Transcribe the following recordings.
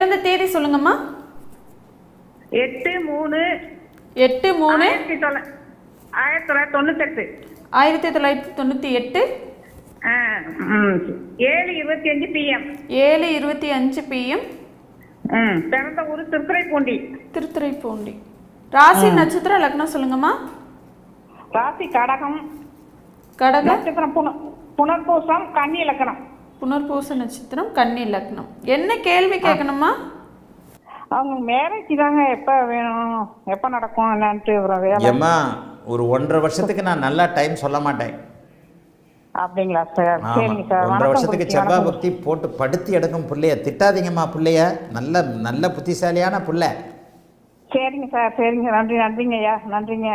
பிறந்த தேதி சொல்லுங்கம்மா? எட்டு மூணு எட்டு மூணு. ஆயிரத்தி தொள்ள ஆயிரத்தி தொள்ளாயிரத்தி தொண்ணூத்தெட்டு. ஆயிரத்தி தொள்ளாயிரத்தி தொண்ணூற்றி எட்டு ஆ, ம். ஏழு இருபத்தி அஞ்சு பிஎம் ஏழு இருபத்தி அஞ்சு பிஎம் ம் பிறந்த ஊர் திருத்துறைப்பூண்டி. திருத்துறைப்பூண்டி. ராசி நட்சத்திரம் லக்னம் சொல்லுங்கம்மா. ராசி கடகம். கடகம். நட்சத்திரம் புன புனர்பூசம் கன்னி இலக்கணம் புனர்பூச நட்சத்திரம் கன்னி லக்னம். என்ன கேள்வி கேட்கணுமா? அவங்க மேரேஜ் தாங்க எப்போ வேணும் எப்போ நடக்கும் என்னன்ட்டு ஏம்மா ஒரு ஒன்றரை வருஷத்துக்கு நான் நல்லா டைம் சொல்ல மாட்டேன். அப்படிங்களா சார்? சரிங்க சார் ஒன்றரை வருஷத்துக்கு செவ்வாய். பக்தி போட்டு படுத்தி எடுக்கும் புள்ளைய திட்டாதீங்கம்மா புள்ளைய. நல்ல நல்ல புத்திசாலியான புள்ள. சரிங்க சார் சரிங்க. நன்றி நன்றிங்க ஐயா நன்றிங்க.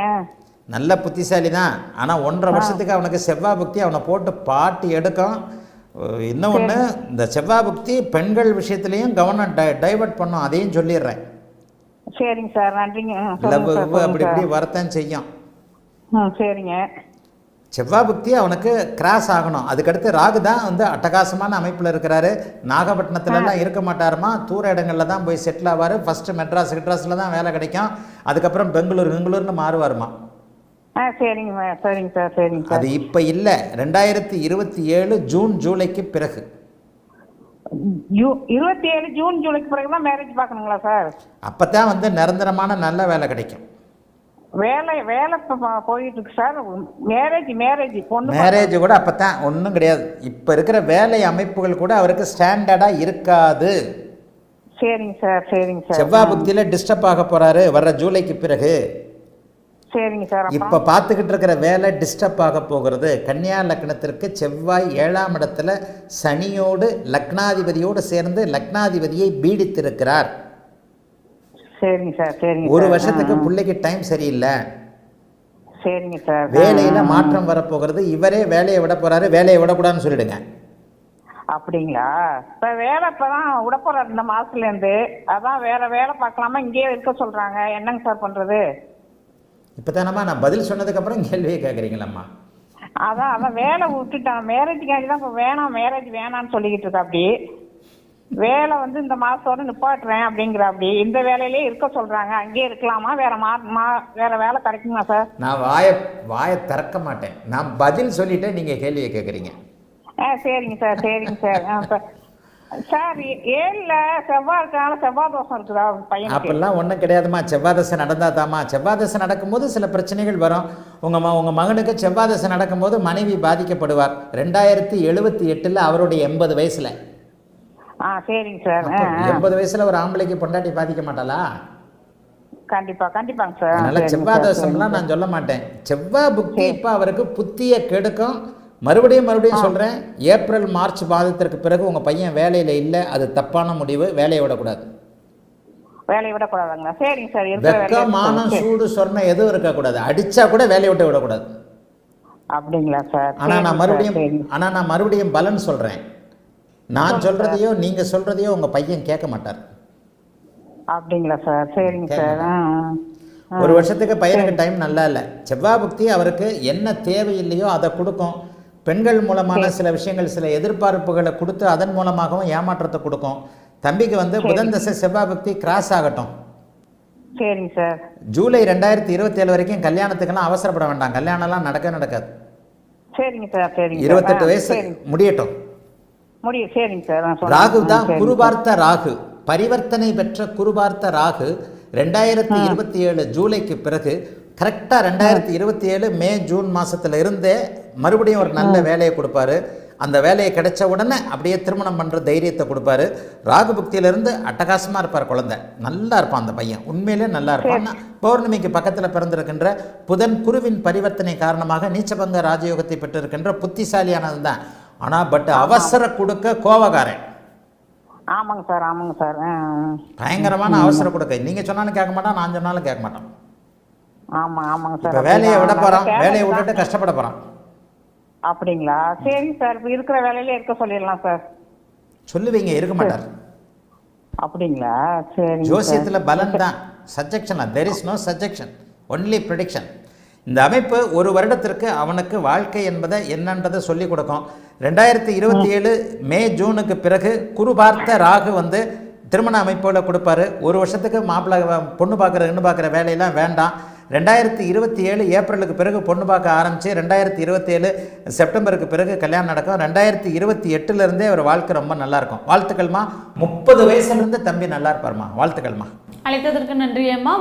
நல்ல புத்திசாலி தான் ஆனால் ஒன்றரை வருஷத்துக்கு அவனுக்கு செவ்வாய் பக்தி அவனை போட்டு பாட்டி எடுக்கும். இன்னும் ஒன்று இந்த செவ்வாய் பக்தி பெண்கள் விஷயத்துலையும் கவனம் டை டைவர்ட் பண்ணும் அதையும் சொல்லிடுறேன். சரிங்க சார் நன்றிங்க. அப்படி இப்படி. வரத்தான் செய்யும். சரிங்க. செவ்வாய் புக்தி அவனுக்கு கிராஸ் ஆகணும். அதுக்கடுத்து ராகு தான் வந்து அட்டகாசமான அமைப்பில் இருக்கிறாரு. நாகப்பட்டினத்துலலாம் இருக்க மாட்டாருமா? தூர இடங்களில் தான் போய் செட்டில் ஆவார். ஃபஸ்ட்டு மெட்ராஸ் கிட்ராஸில் தான் வேலை கிடைக்கும். அதுக்கப்புறம் பெங்களூர் பெங்களூர்னு மாறுவாருமா? சரிங்க சரிங்க சார் சரிங்க சார். அது இப்போ இல்லை. ரெண்டாயிரத்தி இருபத்தி ஏழு ஜூன் ஜூலைக்கு பிறகு. இருபத்தி ஏழு ஜூன் ஜூலைக்கு பிறகு தான் மேரேஜ் பார்க்கணுங்களா சார்? அப்போ தான் வந்து நிரந்தரமான நல்ல வேலை கிடைக்கும். வேலை வேலை போயிட்டு இருக்கு சார். மேரேஜ் மேரேஜ் பொண்ணு மேரேஜ் கூட அப்போ தான் ஒன்றும் கிடையாது. இப்போ இருக்கிற வேலை அமைப்புகள் கூட அவருக்கு ஸ்டாண்டர்டாக இருக்காது. சரிங்க சார் சரிங்க சார். செவ்வாய் புக்தியில் டிஸ்டர்ப் ஆக போகிறாரு வர்ற ஜூலைக்கு பிறகு. சரிங்க சார் இப்போ பார்த்துக்கிட்டு இருக்கிற வேலை டிஸ்டர்ப் ஆக போகிறது. கன்னியா லக்னத்திற்கு செவ்வாய் ஏழாம் இடத்துல சனியோடு லக்னாதிபதியோடு சேர்ந்து லக்னாதிபதியை பீடித்திருக்கிறார். சரிங்க சார் சரிங்க ஒரு. வருஷத்துக்கு பிள்ளைக்கு டைம் சரியில்லை. சரிங்க சார் வேலையில மாற்றம் வரப்போகிறது. இவரே வேலையை விட போறாரு வேலையை விடக்கூடாதுன்னு சொல்லிடுங்க. அப்படிங்களா? இப்போ வேலை இப்போ தான் விட இந்த மாதத்துலேருந்து அதான் வேற வேலை பார்க்கலாமா இங்கேயே இருக்க சொல்கிறாங்க என்னங்க சார் பண்ணுறது இப்போ தானம்மா நான் பதில் சொன்னதுக்கப்புறம் கேள்வியை கேட்குறீங்களம்மா அதான் அதான் வேலை விட்டுட்டான். மேரேஜுக்காண்டி தான் இப்போ வேணாம் மேரேஜ் வேணாம்னு சொல்லிக்கிட்டு இருக்கா அப்படி. வேலை வந்து இந்த மாதத்தோட நிப்பாட்டுறேன் அப்படிங்கிற அப்படி. இந்த வேலையிலே இருக்க சொல்கிறாங்க அங்கேயே இருக்கலாமா? வேற மா மா வேற வேலை கிடைக்குமா சார் நான் வாயை வாயை திறக்க மாட்டேன். நான் பதில் சொல்லிட்டேன் நீங்கள் கேள்வியை கேட்குறீங்க ஆ சரிங்க சார் சரிங்க சார் சார் ஏழில் செவ்வாய் இருக்கனால செவ்வாய் தோஷம் இருக்குதா பையனுக்கு? அப்பெல்லாம் ஒன்றும் கிடையாதும்மா. செவ்வாதசை நடந்தால் தாம்மா செவ்வாதசை நடக்கும்போது சில பிரச்சனைகள் வரும். உங்கள் ம உங்கள் மகனுக்கு செவ்வாதசை நடக்கும்போது மனைவி பாதிக்கப்படுவார். ரெண்டாயிரத்தி எழுபத்தி எட்டில் அவருடைய எண்பது வயசில். ஆ சரிங்க சார். எண்பது வயசில் ஒரு ஆம்பளைக்கு பொண்டாட்டி பாதிக்க மாட்டாளா? கண்டிப்பா கண்டிப்பாங்க சார். அதனால் செவ்வாதசம்லாம் சரிங்க நான் சொல்ல மாட்டேன். செவ்வாய் புக்தி இப்போ அவருக்கு புத்தியை கெடுக்கும். மறுபடியும் மறுபடியும் சொல்கிறேன் ஏப்ரல் மார்ச் மாதத்திற்கு பிறகு உங்கள் பையன் வேலையில் இல்லை அது தப்பான முடிவு வேலையை விடக்கூடாது. வேலையை விடக்கூடாதுங்களா? சரிங்க சார் மானம். சூடு சொர்ணம் எதுவும் இருக்கக்கூடாது. அடிச்சா கூட வேலையை விட்டு விடக்கூடாது. அப்படிங்களா சார்? ஆனால் நான் மறுபடியும். ஆனால் நான் மறுபடியும் பலன் சொல்கிறேன் நான் சொல்கிறதையோ நீங்கள் சொல்கிறதையோ உங்கள் பையன் கேட்க மாட்டார். அப்படிங்களா சார்? சரிங்க சார். ஒரு வருஷத்துக்கு பையனுக்கு டைம் நல்லா இல்லை. செவ்வாய் புக்தி அவருக்கு என்ன தேவையில்லையோ அதை கொடுக்கும். பெண்கள் மூலமான சில விஷயங்கள் சில எதிர்பார்ப்புகளை கொடுத்து அதன் மூலமாகவும் ஏமாற்றத்தை கொடுக்கும். தம்பிக்கு வந்து புதன் தசை செவ்வாய் புக்தி கிராஸ் ஆகட்டும். சரிங்க சார். ஜூலை ரெண்டாயிரத்தி இருபத்தேழு வரைக்கும் கல்யாணத்துக்கெல்லாம் அவசரப்பட வேண்டாம். கல்யாணம்லாம் நடக்க நடக்காது. சரிங்க சார். சரிங்க சார். இருபத்தெட்டு வயசு. முடியட்டும். முடியும் சரிங்க சார். ராகு தான் குருபார்த்த ராகு. பரிவர்த்தனை பெற்ற குருபார்த்த ராகு ரெண்டாயிரத்தி இருபத்தி ஏழு ஜூலைக்கு பிறகு கரெக்டாக ரெண்டாயிரத்தி இருபத்தி ஏழு மே ஜூன் மாசத்துல இருந்தே மறுபடியும் ஒரு நல்ல வேலையை கொடுப்பாரு. அந்த வேலையை கிடைச்ச உடனே அப்படியே திருமணம் பண்ணுற தைரியத்தை கொடுப்பாரு. ராகு புக்தியிலிருந்து அட்டகாசமாக இருப்பார் குழந்தை. நல்லா இருப்பான் அந்த பையன். உண்மையிலே நல்லா இருப்பான். பௌர்ணமிக்கு பக்கத்தில் பிறந்திருக்கின்ற புதன் குருவின் பரிவர்த்தனை காரணமாக நீச்சபங்க ராஜயோகத்தை பெற்றிருக்கின்ற புத்திசாலியானது தான் ஆனால் பட் அவசர கொடுக்க கோவக்காரன். ஆமாங்க சார் ஆமாங்க சார். பயங்கரமான அவசர கொடுக்க. நீங்கள் சொன்னாலும் கேட்க மாட்டான் நான் சொன்னாலும் கேட்க மாட்டான். ஆமா ஆமாங்க சார். வேலையை விட. போகிறான் நான் வேலையை விட்டுட்டு கஷ்டப்பட போகிறான் அப்படிங்களா? சார் இப்போ இருக்கிற வேலையில இருக்க சொல்லிடலாம் சார் சொல்லுவீங்க இருக்க மாட்டார். அப்படிங்களா? சார். ஜோசியத்தில் பலன் தான். Suggestion there is no suggestion only prediction இந்த அமைப்பு ஒரு வருடத்திற்கு அவனுக்கு வாழ்க்கை என்பதை என்னன்றதை சொல்லிக் கொடுக்கும். ரெண்டாயிரத்தி இருபத்தி ஏழு மே ஜூனுக்கு பிறகு குரு பார்த்த ராகு வந்து திருமண அமைப்போட கொடுப்பாரு. ஒரு வருஷத்துக்கு மாப்பிள்ளை பொண்ணு பார்க்குற இன்னும் பார்க்குற வேலையெல்லாம் வேண்டாம். ரெண்டாயிரத்தி இருபத்தி ஏழு ஏப்ரலுக்கு பிறகு பொண்ணு பார்க்க ஆரம்பித்து ரெண்டாயிரத்தி இருபத்தேழு செப்டம்பருக்கு பிறகு கல்யாணம் நடக்கும். ரெண்டாயிரத்தி இருபத்தி எட்டுலேருந்தே அவர் வாழ்க்கை ரொம்ப நல்லா இருக்கும் வாழ்த்துக்கள்மா. முப்பது வயசுலேருந்து தம்பி நல்லா இருப்பார்மா. வாழ்த்துக்கள்மா. அழைத்ததற்கு நன்றி அம்மா.